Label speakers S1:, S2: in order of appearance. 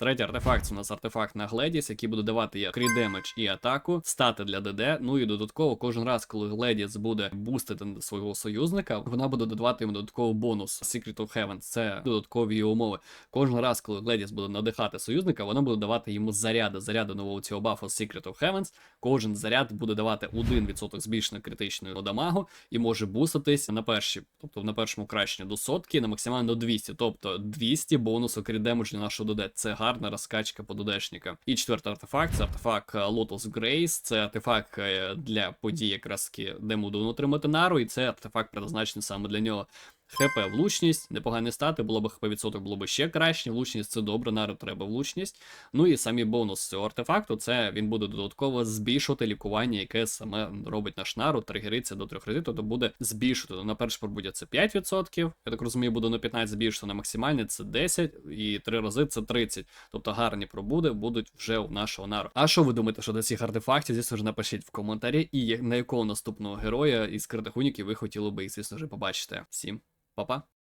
S1: Третій артефакт у нас артефакт на Гледіс, який буде давати як крі демедж і атаку, стати для ДД. Ну і додатково кожен раз, коли Гледіс буде бустити свого союзника, вона буде додавати йому додатковий бонус Secret of Heaven. Це додаткові її умови. Кожен раз, коли Гледіс буде надихати союзника, вона буде давати йому заряди, заряди нового цього бафу Secret of Heavens. Кожен заряд буде давати 1% збільшеної критичної дамагу і може буститись на перші, тобто на першому кращенні до сотки, на максимально 200, тобто 200 бонусу крідемедж для нашого ДД. Це гарна розкачка по ДДшника. І четвертий артефакт це артефакт е, Lotus Grace. Це артефакт е, для подій, якраз таки, де будемо отримати нару, і це артефакт предназначений саме для нього. ХП влучність, непогані стати, було б ХП відсоток, було б ще краще. Влучність це добре, нару треба влучність. Ну і самі бонус цього артефакту, це він буде додатково збільшувати лікування, яке саме робить наш нару, тригериться до трьох разів, тобто буде збільшувати. На перше пробуття це 5%, я так розумію, буде на 15 збільшувати, на максимальне це 10, і 3 рази це 30. Тобто гарні пробуди будуть вже у нашого нару. А що ви думаєте щодо цих артефактів? Звісно ж, напишіть в коментарі, і на якого наступного героя із критих уніків ви хотіли би звісно ж, побачити. Всім па-па!